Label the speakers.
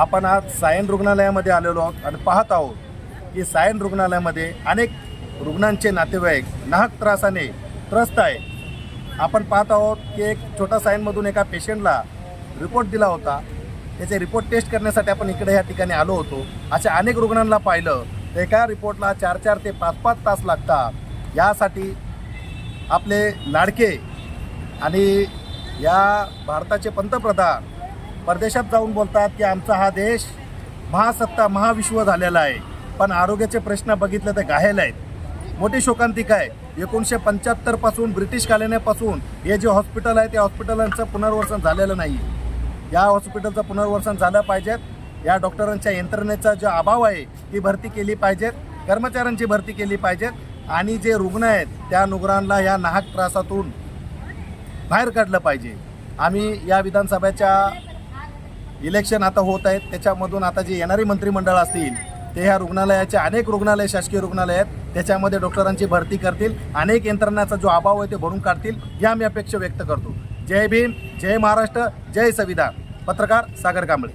Speaker 1: आपण आज सायन रुग्णालयामध्ये आलेलो आहोत आणि पाहत आहोत की सायन रुग्णालयामध्ये अनेक रुग्णांचे नातेवाईक नाहक त्रासाने त्रस्त आहे आपण पाहत आहोत की एक छोटा सायनमधून एका पेशंटला रिपोर्ट दिला होता. त्याचे रिपोर्ट टेस्ट करण्यासाठी आपण इकडे या ठिकाणी आलो होतो. अशा अनेक रुग्णांना पाहिलं. तर एका रिपोर्टला चार चार ते पाच पाच तास लागतात. यासाठी आपले लाडके आणि या भारताचे पंतप्रधान परदेशात जाऊन बोलतात की आमचा हा देश महासत्ता महाविश्व झालेला आहे. पण आरोग्याचे प्रश्न बघितले तर घायल आहेत. मोठी शोकांतिका आहे. एकोणीसशे पंच्याहत्तरपासून ब्रिटिश कालीनापासून हे जे हॉस्पिटल आहे त्या हॉस्पिटलांचं पुनर्वसन झालेलं नाही. या हॉस्पिटलचं पुनर्वसन झालं पाहिजेत या डॉक्टरांच्या यंत्रणेचा जो अभाव आहे ती भरती केली पाहिजेत कर्मचाऱ्यांची भरती केली पाहिजेत आणि जे रुग्ण आहेत त्या रुग्णांना या नाहक त्रासातून बाहेर काढलं पाहिजे. आम्ही या विधानसभेच्या इलेक्शन आता होत आहेत त्याच्यामधून आता जे येणारी मंत्रिमंडळ असतील ते ह्या रुग्णालयाचे अनेक रुग्णालय शासकीय रुग्णालय आहेत त्याच्यामध्ये डॉक्टरांची भरती करतील अनेक यंत्रणाचा जो अभाव आहे ते भरून काढतील या मी अपेक्षा व्यक्त करतो. जय भीम जय महाराष्ट्र जय संविधान. पत्रकार सागर कांबळे.